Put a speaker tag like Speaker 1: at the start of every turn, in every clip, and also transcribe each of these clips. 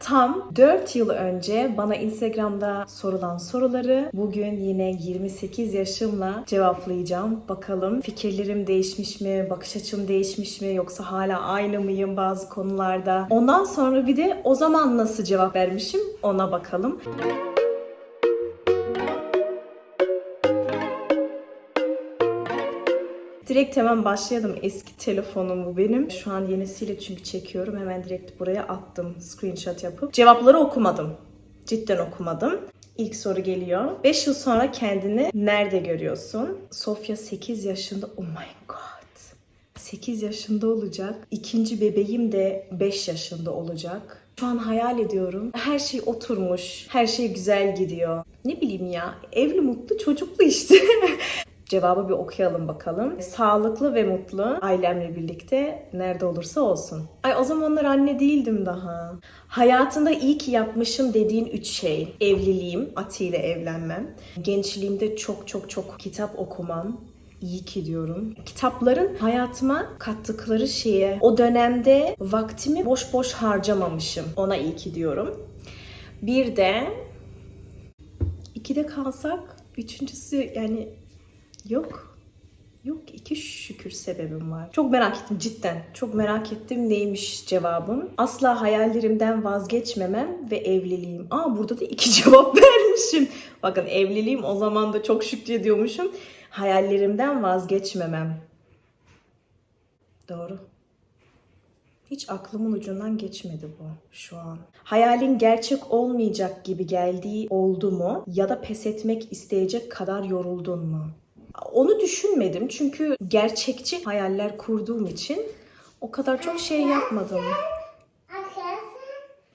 Speaker 1: Tam 4 yıl önce bana Instagram'da sorulan soruları bugün yine 28 yaşımla cevaplayacağım. Bakalım fikirlerim değişmiş mi, bakış açım değişmiş mi yoksa hala aynı mıyım bazı konularda. Ondan sonra bir de o zaman nasıl cevap vermişim ona bakalım. Direkt hemen başlayalım. Eski telefonum bu benim. Şu an yenisiyle çünkü çekiyorum. Hemen direkt buraya attım screenshot yapıp. Cevapları okumadım. Cidden okumadım. İlk soru geliyor. 5 yıl sonra kendini nerede görüyorsun? Sofya 8 yaşında. Oh my god. 8 yaşında olacak. İkinci bebeğim de 5 yaşında olacak. Şu an hayal ediyorum. Her şey oturmuş. Her şey güzel gidiyor. Ne bileyim ya. Evli, mutlu, çocuklu işte. Cevabı bir okuyalım bakalım. Sağlıklı ve mutlu ailemle birlikte nerede olursa olsun. Ay o zamanlar anne değildim daha. Hayatında iyi ki yapmışım dediğin üç şey. Evliliğim, Ati ile evlenmem. Gençliğimde çok çok çok kitap okumam. İyi ki diyorum. Kitapların hayatıma kattıkları şeye, o dönemde vaktimi boş boş harcamamışım. Ona iyi ki diyorum. Bir de ikide kalsak üçüncüsü yani Yok. Yok iki şükür sebebim var. Çok merak ettim cidden. Çok merak ettim neymiş cevabım. Asla hayallerimden vazgeçmemem ve evliliğim. Aa burada da iki cevap vermişim. Bakın evliliğim o zaman da çok şükrediyormuşum. Hayallerimden vazgeçmemem. Doğru. Hiç aklımın ucundan geçmedi bu şu an. Hayalin gerçek olmayacak gibi geldiği oldu mu? Ya da pes etmek isteyecek kadar yoruldun mu? Onu düşünmedim çünkü gerçekçi hayaller kurduğum için o kadar çok şey yapmadım.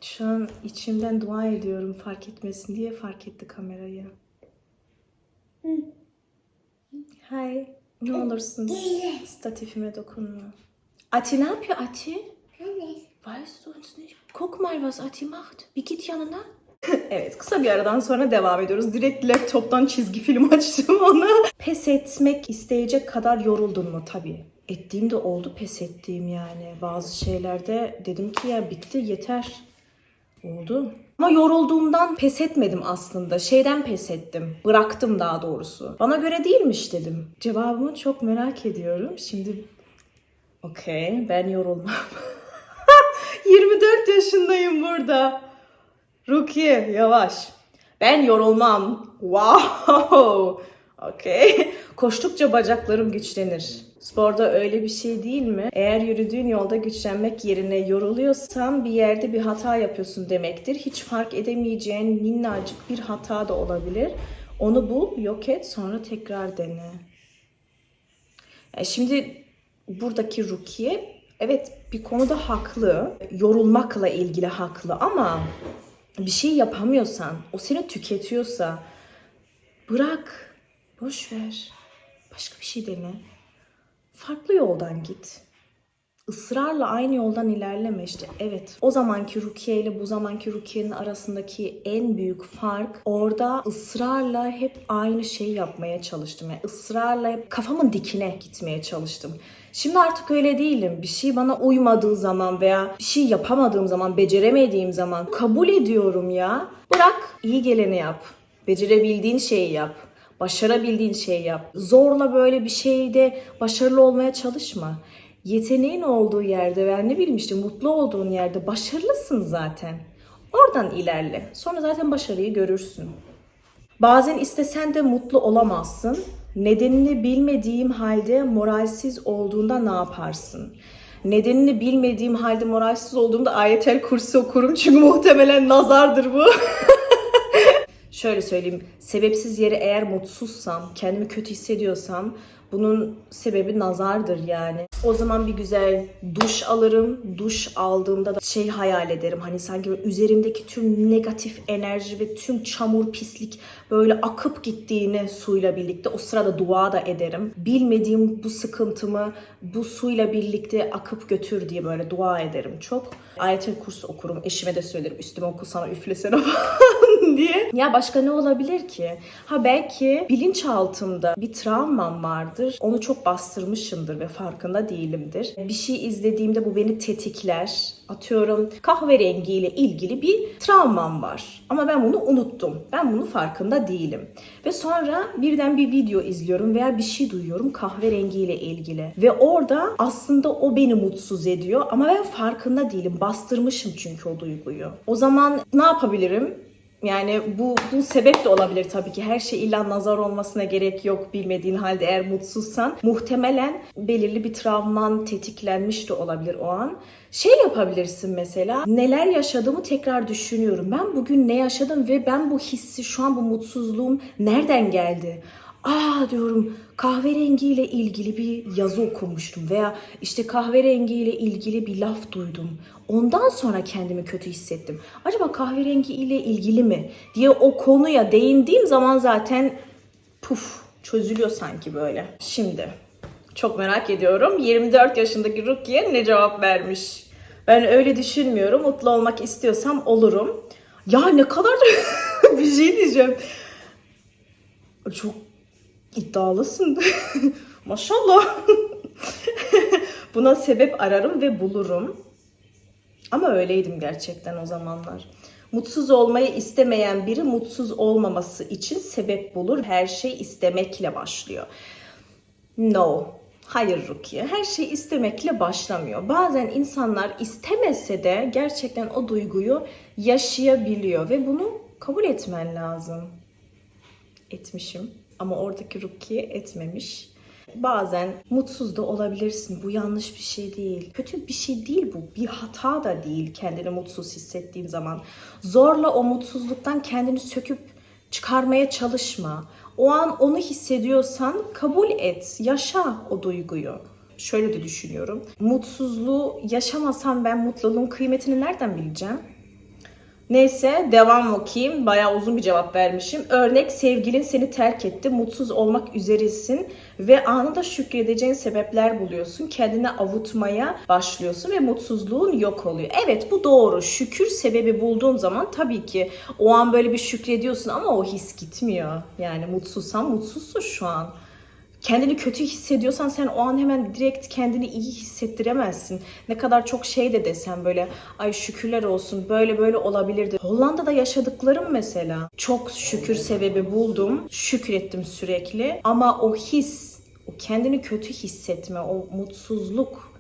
Speaker 1: Şu an içimden dua ediyorum fark etmesin diye fark etti kamerayı. Hay, ne olursun statifime dokunma. Ati ne yapıyor Ati? Weißt du uns nicht? Guck mal was Ati macht. Bir git yanına. evet kısa bir aradan sonra devam ediyoruz. Direkt laptoptan çizgi film açtım ona. Pes etmek isteyecek kadar yoruldun mu? Tabii. Ettiğim de oldu pes ettiğim yani. Bazı şeylerde dedim ki ya bitti yeter. Oldu. Ama yorulduğumdan pes etmedim aslında. Şeyden pes ettim. Bıraktım daha doğrusu. Bana göre değilmiş dedim. Cevabımı çok merak ediyorum. Şimdi okey ben yorulmam. 24 yaşındayım burada. Rukiye yavaş. Ben yorulmam. Wow. Okey. Koştukça bacaklarım güçlenir. Sporda öyle bir şey değil mi? Eğer yürüdüğün yolda güçlenmek yerine yoruluyorsan bir yerde bir hata yapıyorsun demektir. Hiç fark edemeyeceğin minnacık bir hata da olabilir. Onu bul, yok et, sonra tekrar dene. E, Şimdi buradaki Rukiye evet bir konuda haklı. Yorulmakla ilgili haklı ama bir şey yapamıyorsan, o seni tüketiyorsa bırak, boş ver. Başka bir şey dene. Farklı yoldan git. Israrla aynı yoldan ilerleme işte. Evet. O zamanki Rukiye ile bu zamanki Rukiye'nin arasındaki en büyük fark orada ısrarla hep aynı şeyi yapmaya çalıştım. Yani ısrarla hep kafamın dikine gitmeye çalıştım. Şimdi artık öyle değilim. Bir şey bana uymadığı zaman veya bir şey yapamadığım zaman, beceremediğim zaman kabul ediyorum ya. Bırak, iyi geleni yap. Becerebildiğin şeyi yap. Başarabildiğin şeyi yap. Zorla böyle bir şeyde başarılı olmaya çalışma. Yeteneğin olduğu yerde veya ne bileyim işte mutlu olduğun yerde başarılısın zaten. Oradan ilerle. Sonra zaten başarıyı görürsün. Bazen istesen de mutlu olamazsın. Nedenini bilmediğim halde moralsiz olduğunda ne yaparsın? Nedenini bilmediğim halde moralsiz olduğumda ayetel kursi okurum çünkü muhtemelen nazardır bu. Şöyle söyleyeyim, sebepsiz yere eğer mutsuzsam, kendimi kötü hissediyorsam bunun sebebi nazardır yani. O zaman bir güzel duş alırım. Duş aldığımda da şey hayal ederim. Hani sanki üzerimdeki tüm negatif enerji ve tüm çamur, pislik böyle akıp gittiğini suyla birlikte o sırada dua da ederim. Bilmediğim bu sıkıntımı bu suyla birlikte akıp götür diye böyle dua ederim çok. Ayetel kursu okurum. Eşime de söylerim üstüme oku sana üflesene diye. Ya başka ne olabilir ki? Ha belki bilinçaltımda bir travmam vardır. Onu çok bastırmışımdır ve farkında değilimdir. Bir şey izlediğimde bu beni tetikler. Atıyorum kahverengiyle ilgili bir travmam var. Ama ben bunu unuttum. Ben bunun farkında değilim. Ve sonra birden bir video izliyorum veya bir şey duyuyorum kahverengiyle ilgili. Ve orada aslında o beni mutsuz ediyor ama ben farkında değilim. Bastırmışım çünkü o duyguyu. O zaman ne yapabilirim? Yani bu, bu sebep de olabilir tabii ki. Her şey illa nazar olmasına gerek yok bilmediğin halde eğer mutsuzsan. Muhtemelen belirli bir travman tetiklenmiş de olabilir o an. Şey yapabilirsin mesela. Neler yaşadığımı tekrar düşünüyorum. Ben bugün ne yaşadım ve ben bu hissi şu an bu mutsuzluğum nereden geldi? Aa diyorum kahverengiyle ilgili bir yazı okumuştum veya işte kahverengiyle ilgili bir laf duydum. Ondan sonra kendimi kötü hissettim. Acaba kahverengi ile ilgili mi diye o konuya değindiğim zaman zaten puf çözülüyor sanki böyle. Şimdi çok merak ediyorum 24 yaşındaki Rukiye ne cevap vermiş? Ben öyle düşünmüyorum. Mutlu olmak istiyorsam olurum. Ya ne kadar bir şey diyeceğim. Çok iddialısın. Maşallah. Buna sebep ararım ve bulurum. Ama öyleydim gerçekten o zamanlar. Mutsuz olmayı istemeyen biri mutsuz olmaması için sebep bulur. Her şey istemekle başlıyor. No. Hayır Rukiye. Her şey istemekle başlamıyor. Bazen insanlar istemese de gerçekten o duyguyu yaşayabiliyor ve bunu kabul etmen lazım. Etmişim ama oradaki Rukiye etmemiş. Bazen mutsuz da olabilirsin. Bu yanlış bir şey değil. Kötü bir şey değil bu. Bir hata da değil kendini mutsuz hissettiğin zaman. Zorla o mutsuzluktan kendini söküp çıkarmaya çalışma. O an onu hissediyorsan kabul et. Yaşa o duyguyu. Şöyle de düşünüyorum. Mutsuzluğu yaşamasam ben mutluluğun kıymetini nereden bileceğim? Neyse devam okuyayım. Bayağı uzun bir cevap vermişim. Örnek sevgilin seni terk etti. Mutsuz olmak üzeresin ve anında şükredeceğin sebepler buluyorsun. Kendine avutmaya başlıyorsun ve mutsuzluğun yok oluyor. Evet bu doğru. Şükür sebebi bulduğun zaman tabii ki o an böyle bir şükrediyorsun ama o his gitmiyor. Yani mutsuzsan mutsuzsun şu an kendini kötü hissediyorsan sen o an hemen direkt kendini iyi hissettiremezsin. Ne kadar çok şey de desen böyle ay şükürler olsun böyle böyle olabilirdi. Hollanda'da yaşadıklarım mesela çok şükür sebebi buldum. Şükrettim sürekli ama o his, o kendini kötü hissetme, o mutsuzluk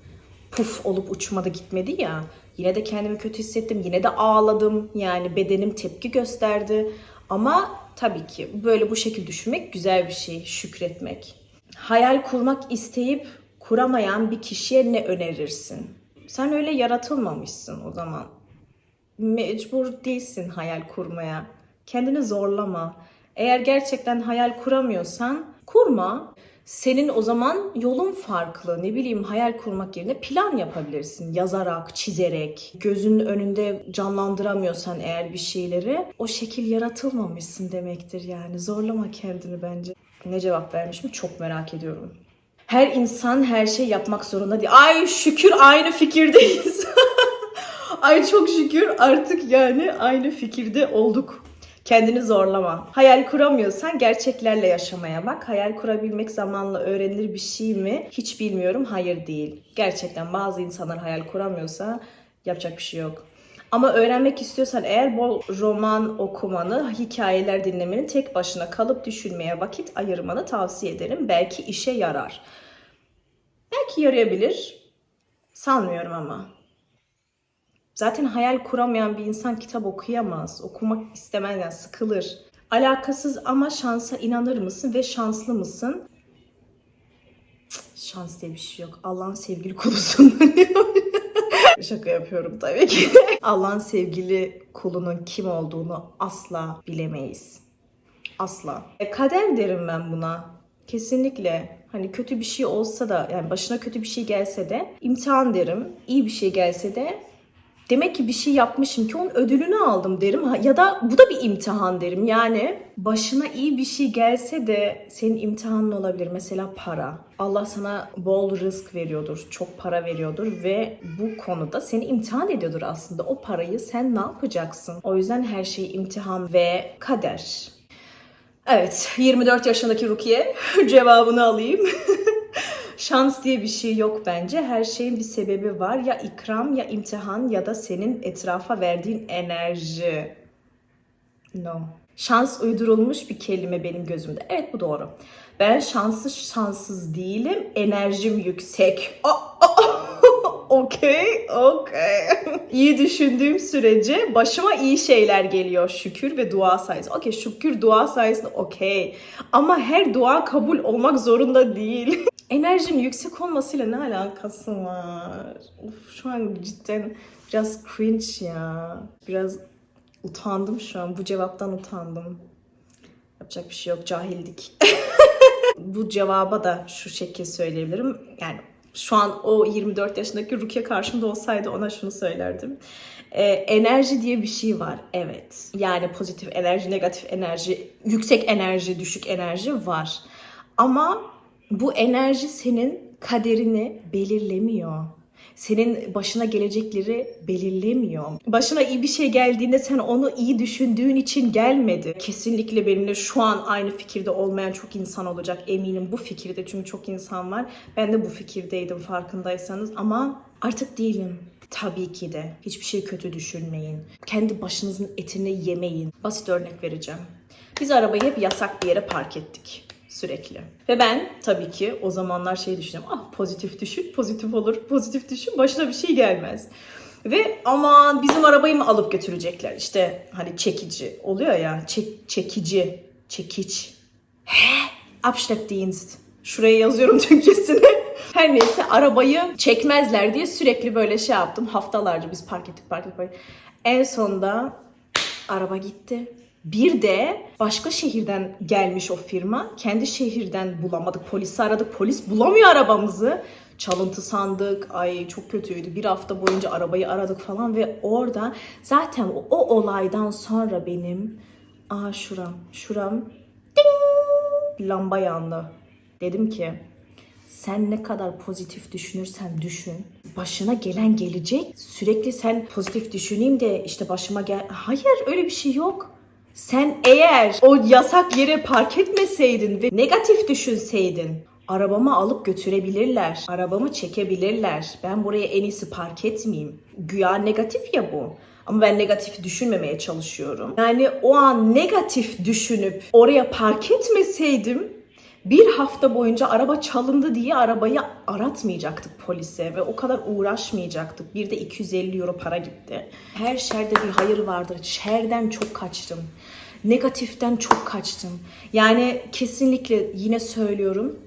Speaker 1: puf olup uçmadı gitmedi ya. Yine de kendimi kötü hissettim. Yine de ağladım. Yani bedenim tepki gösterdi. Ama tabii ki böyle bu şekilde düşünmek güzel bir şey. Şükretmek. Hayal kurmak isteyip kuramayan bir kişiye ne önerirsin? Sen öyle yaratılmamışsın o zaman. Mecbur değilsin hayal kurmaya. Kendini zorlama. Eğer gerçekten hayal kuramıyorsan kurma. Senin o zaman yolun farklı. Ne bileyim hayal kurmak yerine plan yapabilirsin. Yazarak, çizerek, gözünün önünde canlandıramıyorsan eğer bir şeyleri o şekil yaratılmamışsın demektir yani. Zorlama kendini bence. Ne cevap vermiş mi çok merak ediyorum. Her insan her şey yapmak zorunda değil. Ay şükür aynı fikirdeyiz. Ay çok şükür artık yani aynı fikirde olduk. Kendini zorlama. Hayal kuramıyorsan gerçeklerle yaşamaya bak. Hayal kurabilmek zamanla öğrenilir bir şey mi? Hiç bilmiyorum. Hayır değil. Gerçekten bazı insanlar hayal kuramıyorsa yapacak bir şey yok. Ama öğrenmek istiyorsan eğer bol roman okumanı, hikayeler dinlemeni, tek başına kalıp düşünmeye vakit ayırmanı tavsiye ederim. Belki işe yarar. Belki yarayabilir. Sanmıyorum ama. Zaten hayal kuramayan bir insan kitap okuyamaz. Okumak istemez yani sıkılır. Alakasız ama şansa inanır mısın ve şanslı mısın? Cık, Şans diye bir şey yok. Allah'ın sevgili kulusun. Şaka yapıyorum tabii ki. Allah'ın sevgili kulunun kim olduğunu asla bilemeyiz. Asla. E, kader derim ben buna. Kesinlikle. Hani kötü bir şey olsa da yani başına kötü bir şey gelse de imtihan derim. İyi bir şey gelse de Demek ki bir şey yapmışım ki onun ödülünü aldım derim. Ya da bu da bir imtihan derim. Yani başına iyi bir şey gelse de senin imtihanın olabilir. Mesela para. Allah sana bol rızk veriyordur, çok para veriyordur ve bu konuda seni imtihan ediyordur aslında. O parayı sen ne yapacaksın? O yüzden her şey imtihan ve kader. Evet, 24 yaşındaki Rukiye cevabını alayım. Şans diye bir şey yok bence. Her şeyin bir sebebi var. Ya ikram ya imtihan ya da senin etrafa verdiğin enerji. No. Şans uydurulmuş bir kelime benim gözümde. Evet bu doğru. Ben şanssız şanssız değilim. Enerjim yüksek. Okey, okey. iyi düşündüğüm sürece başıma iyi şeyler geliyor şükür ve dua sayesinde. Okey şükür dua sayesinde okey. Ama her dua kabul olmak zorunda değil. Enerjim yüksek olmasıyla ne alakası var? Of, şu an cidden biraz cringe ya. Biraz utandım şu an. Bu cevaptan utandım. Yapacak bir şey yok. Cahildik. Bu cevaba da şu şekil söyleyebilirim. Yani şu an o 24 yaşındaki Rukiye karşımda olsaydı ona şunu söylerdim. Ee, enerji diye bir şey var. Evet. Yani pozitif enerji, negatif enerji, yüksek enerji, düşük enerji var. Ama bu enerji senin kaderini belirlemiyor. Senin başına gelecekleri belirlemiyor. Başına iyi bir şey geldiğinde sen onu iyi düşündüğün için gelmedi. Kesinlikle benimle şu an aynı fikirde olmayan çok insan olacak eminim bu fikirde çünkü çok insan var. Ben de bu fikirdeydim farkındaysanız ama artık değilim. Tabii ki de. Hiçbir şey kötü düşünmeyin. Kendi başınızın etini yemeyin. Basit örnek vereceğim. Biz arabayı hep yasak bir yere park ettik sürekli. Ve ben tabii ki o zamanlar şey düşünüyorum. Ah pozitif düşün, pozitif olur, pozitif düşün, başına bir şey gelmez. Ve aman bizim arabayı mı alıp götürecekler? İşte hani çekici oluyor ya, çek, çekici, çekiç. He, Abschleppdienst. Şuraya yazıyorum Türkçesini. Her neyse arabayı çekmezler diye sürekli böyle şey yaptım. Haftalarca biz park ettik, park ettik, park ettik. En sonunda araba gitti. Bir de başka şehirden gelmiş o firma. Kendi şehirden bulamadık. Polisi aradık. Polis bulamıyor arabamızı. Çalıntı sandık. Ay çok kötüydü. Bir hafta boyunca arabayı aradık falan ve orada zaten o, o olaydan sonra benim aa şuram, şuram ding, lamba yandı. Dedim ki sen ne kadar pozitif düşünürsen düşün. Başına gelen gelecek. Sürekli sen pozitif düşüneyim de işte başıma gel... Hayır öyle bir şey yok. Sen eğer o yasak yere park etmeseydin ve negatif düşünseydin arabamı alıp götürebilirler. Arabamı çekebilirler. Ben buraya en iyisi park etmeyeyim. Güya negatif ya bu. Ama ben negatif düşünmemeye çalışıyorum. Yani o an negatif düşünüp oraya park etmeseydim bir hafta boyunca araba çalındı diye arabayı aratmayacaktık polise ve o kadar uğraşmayacaktık. Bir de 250 euro para gitti. Her şerde bir hayır vardır. Şerden çok kaçtım. Negatiften çok kaçtım. Yani kesinlikle yine söylüyorum.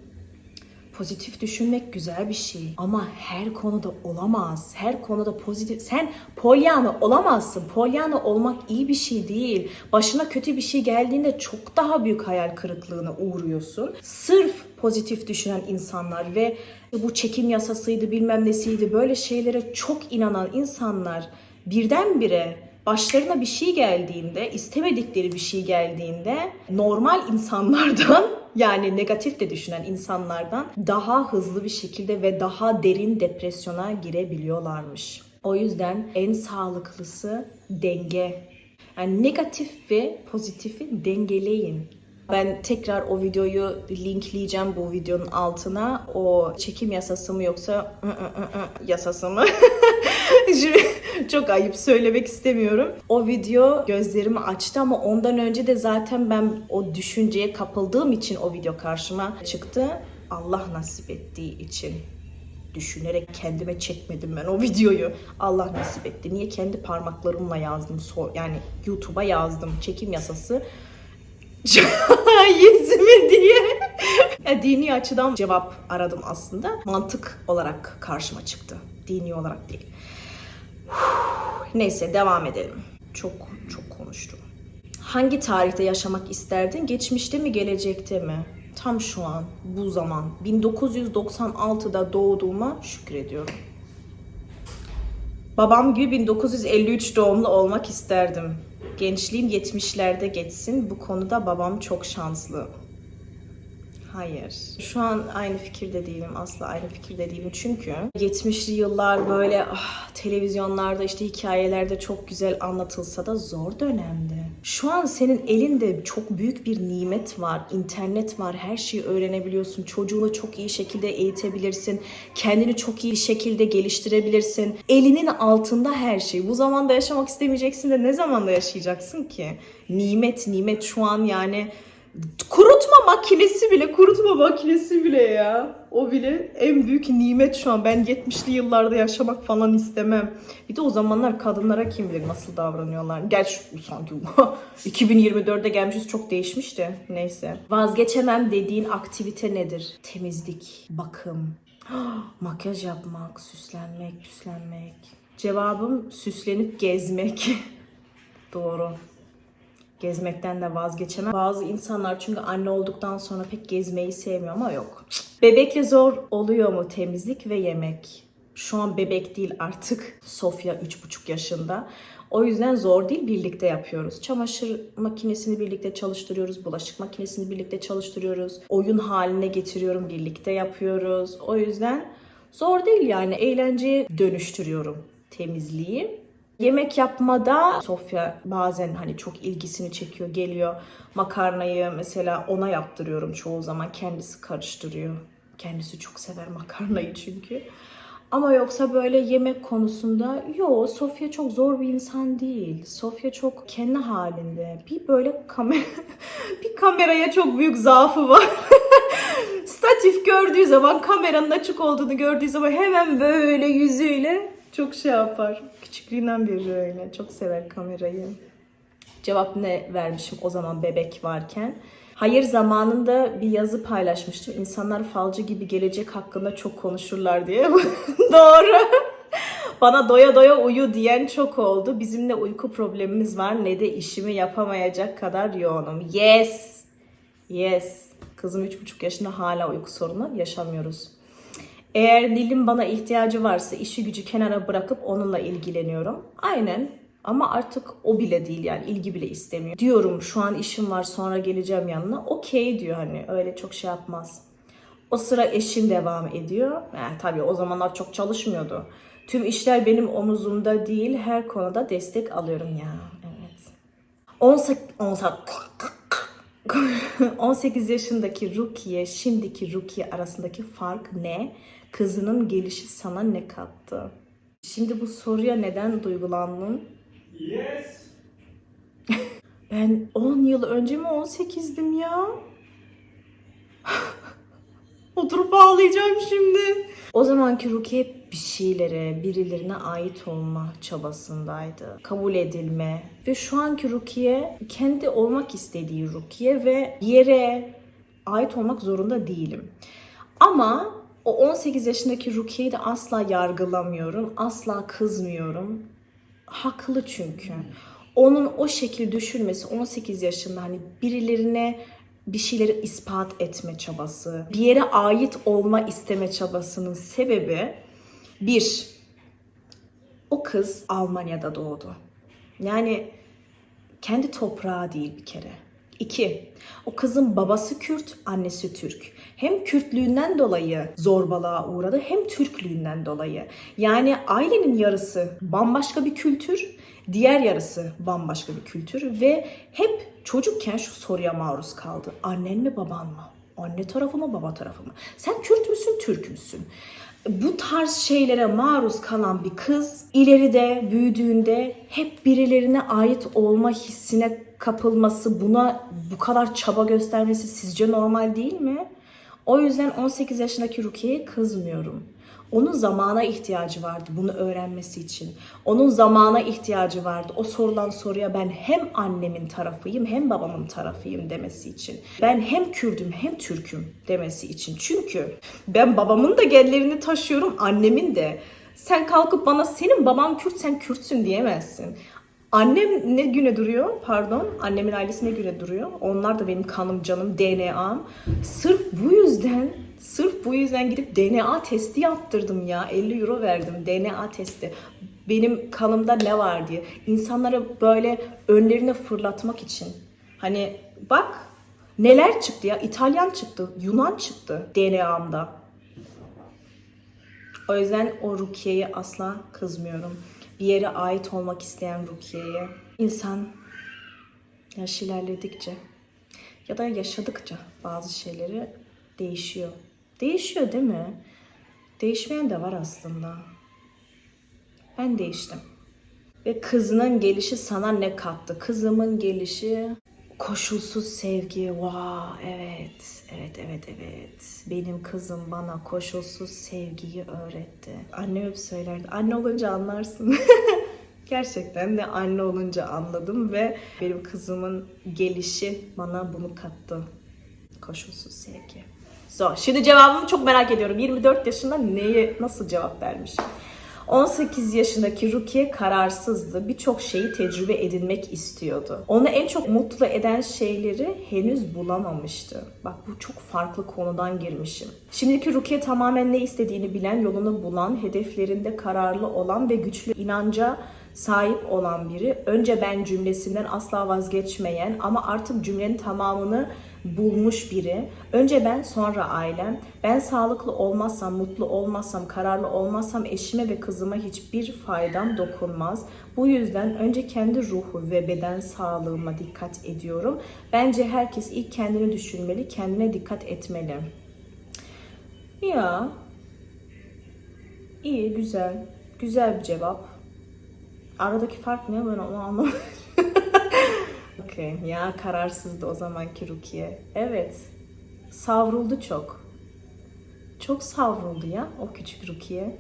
Speaker 1: Pozitif düşünmek güzel bir şey ama her konuda olamaz. Her konuda pozitif. Sen polyana olamazsın. Polyana olmak iyi bir şey değil. Başına kötü bir şey geldiğinde çok daha büyük hayal kırıklığına uğruyorsun. Sırf pozitif düşünen insanlar ve bu çekim yasasıydı bilmem nesiydi böyle şeylere çok inanan insanlar birdenbire başlarına bir şey geldiğinde, istemedikleri bir şey geldiğinde normal insanlardan yani negatif de düşünen insanlardan daha hızlı bir şekilde ve daha derin depresyona girebiliyorlarmış. O yüzden en sağlıklısı denge. Yani negatif ve pozitifi dengeleyin. Ben tekrar o videoyu linkleyeceğim bu videonun altına. O çekim yasası mı yoksa ı, ı, ı, ı yasası mı? Çok ayıp söylemek istemiyorum. O video gözlerimi açtı ama ondan önce de zaten ben o düşünceye kapıldığım için o video karşıma çıktı. Allah nasip ettiği için düşünerek kendime çekmedim ben o videoyu. Allah nasip etti. Niye kendi parmaklarımla yazdım. So yani YouTube'a yazdım. Çekim yasası yüzümü diye. Ya, dini açıdan cevap aradım aslında. Mantık olarak karşıma çıktı. Dini olarak değil. Neyse devam edelim. Çok çok konuştum. Hangi tarihte yaşamak isterdin? Geçmişte mi, gelecekte mi? Tam şu an, bu zaman. 1996'da doğduğuma şükrediyorum. Babam gibi 1953 doğumlu olmak isterdim. Gençliğim 70'lerde geçsin. Bu konuda babam çok şanslı. Hayır. Şu an aynı fikirde değilim. Asla aynı fikirde değilim. Çünkü 70'li yıllar böyle ah, televizyonlarda işte hikayelerde çok güzel anlatılsa da zor dönemdi. Şu an senin elinde çok büyük bir nimet var. İnternet var. Her şeyi öğrenebiliyorsun. Çocuğunu çok iyi şekilde eğitebilirsin. Kendini çok iyi şekilde geliştirebilirsin. Elinin altında her şey. Bu zamanda yaşamak istemeyeceksin de ne zamanda yaşayacaksın ki? Nimet, nimet şu an yani kurutma makinesi bile, kurutma makinesi bile ya. O bile en büyük nimet şu an. Ben 70'li yıllarda yaşamak falan istemem. Bir de o zamanlar kadınlara kim bilir nasıl davranıyorlar. Gerçi sanki 2024'de gelmişiz çok değişmiş de neyse. Vazgeçemem dediğin aktivite nedir? Temizlik, bakım, makyaj yapmak, süslenmek, süslenmek. Cevabım süslenip gezmek. Doğru. Gezmekten de vazgeçemem. Bazı insanlar çünkü anne olduktan sonra pek gezmeyi sevmiyor ama yok. Bebekle zor oluyor mu temizlik ve yemek? Şu an bebek değil artık. Sofya 3,5 yaşında. O yüzden zor değil birlikte yapıyoruz. Çamaşır makinesini birlikte çalıştırıyoruz. Bulaşık makinesini birlikte çalıştırıyoruz. Oyun haline getiriyorum birlikte yapıyoruz. O yüzden zor değil yani eğlenceye dönüştürüyorum temizliği. Yemek yapmada Sofya bazen hani çok ilgisini çekiyor, geliyor. Makarnayı mesela ona yaptırıyorum çoğu zaman. Kendisi karıştırıyor. Kendisi çok sever makarnayı çünkü. Ama yoksa böyle yemek konusunda yo Sofya çok zor bir insan değil. Sofya çok kendi halinde. Bir böyle kamera bir kameraya çok büyük zaafı var. Statif gördüğü zaman kameranın açık olduğunu gördüğü zaman hemen böyle yüzüyle çok şey yapar. Küçüklüğünden beri öyle. Çok sever kamerayı. Cevap ne vermişim o zaman bebek varken? Hayır zamanında bir yazı paylaşmıştım. İnsanlar falcı gibi gelecek hakkında çok konuşurlar diye. Doğru. Bana doya doya uyu diyen çok oldu. Bizim ne uyku problemimiz var ne de işimi yapamayacak kadar yoğunum. Yes. Yes. Kızım 3,5 yaşında hala uyku sorunu yaşamıyoruz. Eğer Nil'in bana ihtiyacı varsa işi gücü kenara bırakıp onunla ilgileniyorum. Aynen. Ama artık o bile değil yani ilgi bile istemiyor. Diyorum şu an işim var sonra geleceğim yanına. Okey diyor hani öyle çok şey yapmaz. O sıra eşim devam ediyor. Yani tabii o zamanlar çok çalışmıyordu. Tüm işler benim omuzumda değil her konuda destek alıyorum ya. Evet. 18, 18 yaşındaki Rukiye, şimdiki Rukiye arasındaki fark ne? Kızının gelişi sana ne kattı? Şimdi bu soruya neden duygulandın?
Speaker 2: Yes.
Speaker 1: Ben 10 yıl önce mi 18'dim ya? Oturup ağlayacağım şimdi. O zamanki Rukiye bir şeylere, birilerine ait olma çabasındaydı. Kabul edilme. Ve şu anki Rukiye kendi olmak istediği Rukiye ve yere ait olmak zorunda değilim. Ama o 18 yaşındaki Rukiye'yi de asla yargılamıyorum. Asla kızmıyorum. Haklı çünkü. Onun o şekil düşünmesi 18 yaşında hani birilerine bir şeyleri ispat etme çabası, bir yere ait olma isteme çabasının sebebi bir, o kız Almanya'da doğdu. Yani kendi toprağı değil bir kere. İki, o kızın babası Kürt, annesi Türk. Hem Kürtlüğünden dolayı zorbalığa uğradı hem Türklüğünden dolayı. Yani ailenin yarısı bambaşka bir kültür, diğer yarısı bambaşka bir kültür ve hep çocukken şu soruya maruz kaldı. Annen mi baban mı? Anne tarafı mı baba tarafı mı? Sen Kürt müsün Türk müsün? Bu tarz şeylere maruz kalan bir kız ileride büyüdüğünde hep birilerine ait olma hissine kapılması, buna bu kadar çaba göstermesi sizce normal değil mi? O yüzden 18 yaşındaki Rukiye'ye kızmıyorum. Onun zamana ihtiyacı vardı bunu öğrenmesi için. Onun zamana ihtiyacı vardı. O sorulan soruya ben hem annemin tarafıyım hem babamın tarafıyım demesi için. Ben hem Kürdüm hem Türk'üm demesi için. Çünkü ben babamın da genlerini taşıyorum, annemin de. Sen kalkıp bana senin baban Kürt sen Kürtsün diyemezsin. Annem ne güne duruyor? Pardon. Annemin ailesi ne güne duruyor? Onlar da benim kanım, canım, DNA'm. Sırf bu yüzden, sırf bu yüzden gidip DNA testi yaptırdım ya. 50 euro verdim DNA testi. benim kanımda ne var diye. İnsanlara böyle önlerine fırlatmak için. Hani bak neler çıktı ya. İtalyan çıktı, Yunan çıktı DNA'mda. O yüzden o Rukiye'ye asla kızmıyorum. Bir yere ait olmak isteyen Rukiye'ye. İnsan yaş ilerledikçe ya da yaşadıkça bazı şeyleri değişiyor. Değişiyor değil mi? Değişmeyen de var aslında. Ben değiştim. Ve kızının gelişi sana ne kattı? Kızımın gelişi koşulsuz sevgi. Wow, evet. Evet, evet, evet. Benim kızım bana koşulsuz sevgiyi öğretti. Anne hep söylerdi. Anne olunca anlarsın. Gerçekten de anne olunca anladım ve benim kızımın gelişi bana bunu kattı. Koşulsuz sevgi. So, şimdi cevabımı çok merak ediyorum. 24 yaşında neye nasıl cevap vermiş? 18 yaşındaki Rukiye kararsızdı. Birçok şeyi tecrübe edinmek istiyordu. Onu en çok mutlu eden şeyleri henüz bulamamıştı. Bak bu çok farklı konudan girmişim. Şimdiki Rukiye tamamen ne istediğini bilen, yolunu bulan, hedeflerinde kararlı olan ve güçlü inanca sahip olan biri. Önce ben cümlesinden asla vazgeçmeyen ama artık cümlenin tamamını bulmuş biri. Önce ben sonra ailem. Ben sağlıklı olmazsam, mutlu olmazsam, kararlı olmazsam eşime ve kızıma hiçbir faydam dokunmaz. Bu yüzden önce kendi ruhu ve beden sağlığıma dikkat ediyorum. Bence herkes ilk kendini düşünmeli, kendine dikkat etmeli. Ya. İyi, güzel. Güzel bir cevap. Aradaki fark ne ben onu anlamadım. Okey. Ya kararsızdı o zamanki Rukiye. Evet. Savruldu çok. Çok savruldu ya o küçük Rukiye.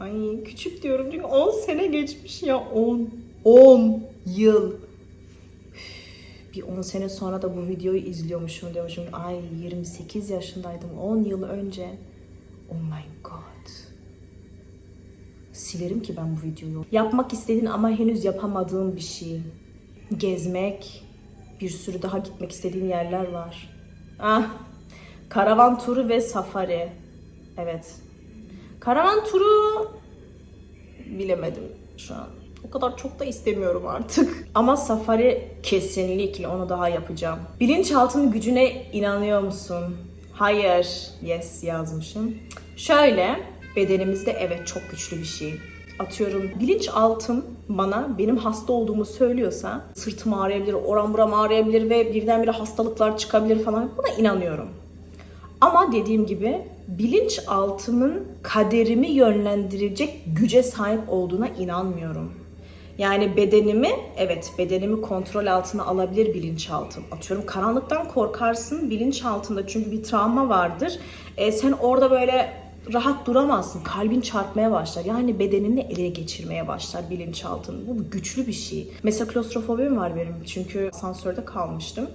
Speaker 1: Ay küçük diyorum çünkü 10 sene geçmiş ya 10. 10 yıl. Üf, Bir 10 sene sonra da bu videoyu izliyormuşum diyormuşum. Ay 28 yaşındaydım 10 yıl önce. Oh my. Silerim ki ben bu videoyu. Yapmak istediğin ama henüz yapamadığın bir şey. Gezmek, bir sürü daha gitmek istediğin yerler var. Ah, karavan turu ve safari. Evet. Karavan turu bilemedim şu an. O kadar çok da istemiyorum artık. Ama safari kesinlikle onu daha yapacağım. Bilinçaltının gücüne inanıyor musun? Hayır. Yes yazmışım. Şöyle bedenimizde evet çok güçlü bir şey. Atıyorum bilinçaltım bana benim hasta olduğumu söylüyorsa sırtım ağrıyabilir, oran buram ağrıyabilir ve birdenbire hastalıklar çıkabilir falan buna inanıyorum. Ama dediğim gibi bilinçaltımın kaderimi yönlendirecek güce sahip olduğuna inanmıyorum. Yani bedenimi, evet bedenimi kontrol altına alabilir bilinçaltım. Atıyorum karanlıktan korkarsın bilinçaltında çünkü bir travma vardır. E, sen orada böyle rahat duramazsın. Kalbin çarpmaya başlar. Yani bedenini ele geçirmeye başlar bilinçaltın. Bu güçlü bir şey. Mesela klostrofobim var benim. Çünkü asansörde kalmıştım.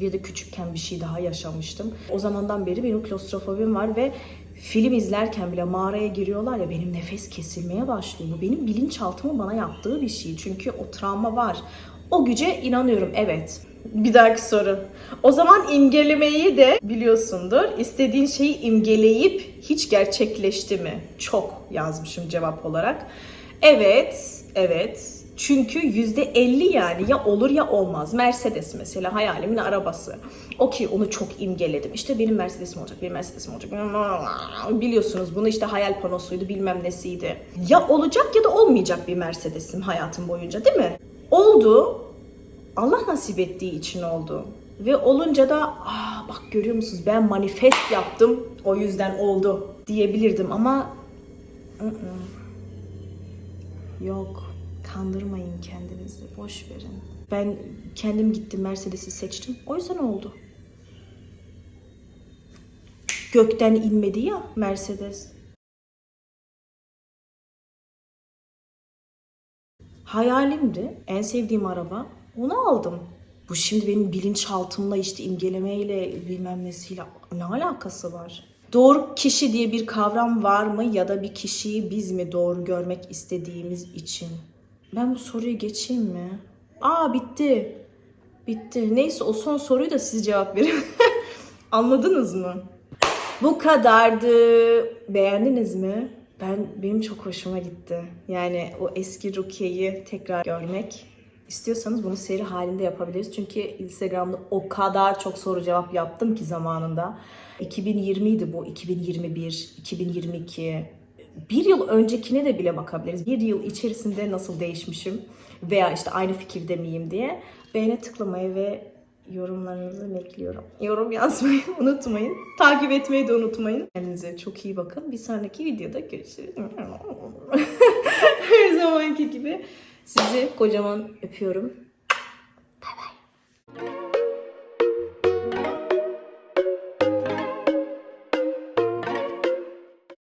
Speaker 1: Bir de küçükken bir şey daha yaşamıştım. O zamandan beri benim klostrofobim var ve film izlerken bile mağaraya giriyorlar ya benim nefes kesilmeye başlıyor. Bu benim bilinçaltımın bana yaptığı bir şey. Çünkü o travma var. O güce inanıyorum evet. Bir dahaki soru. O zaman imgelemeyi de biliyorsundur. İstediğin şeyi imgeleyip hiç gerçekleşti mi? Çok yazmışım cevap olarak. Evet, evet. Çünkü yüzde elli yani ya olur ya olmaz. Mercedes mesela hayalimin arabası. Okey onu çok imgeledim. İşte benim Mercedes'im olacak, benim Mercedes'im olacak. Biliyorsunuz bunu işte hayal panosuydu bilmem nesiydi. Ya olacak ya da olmayacak bir Mercedes'im hayatım boyunca değil mi? Oldu. Allah nasip ettiği için oldu. Ve olunca da Aa, bak görüyor musunuz ben manifest yaptım o yüzden oldu diyebilirdim ama ı-ı. yok kandırmayın kendinizi boş verin. Ben kendim gittim Mercedes'i seçtim o yüzden oldu. Gökten inmedi ya Mercedes. Hayalimdi. En sevdiğim araba. Onu aldım. Bu şimdi benim bilinçaltımla işte imgelemeyle bilmem nesiyle ne alakası var? Doğru kişi diye bir kavram var mı ya da bir kişiyi biz mi doğru görmek istediğimiz için? Ben bu soruyu geçeyim mi? Aa bitti. Bitti. Neyse o son soruyu da siz cevap verin. Anladınız mı? Bu kadardı. Beğendiniz mi? ben benim çok hoşuma gitti. Yani o eski Rukiye'yi tekrar görmek istiyorsanız bunu seri halinde yapabiliriz. Çünkü Instagram'da o kadar çok soru cevap yaptım ki zamanında. 2020 idi bu, 2021, 2022. Bir yıl öncekine de bile bakabiliriz. Bir yıl içerisinde nasıl değişmişim veya işte aynı fikirde miyim diye. Beğene tıklamayı ve yorumlarınızı bekliyorum. Yorum yazmayı unutmayın. Takip etmeyi de unutmayın. Kendinize çok iyi bakın. Bir sonraki videoda görüşürüz. Her zamanki gibi sizi kocaman öpüyorum. Bay bay.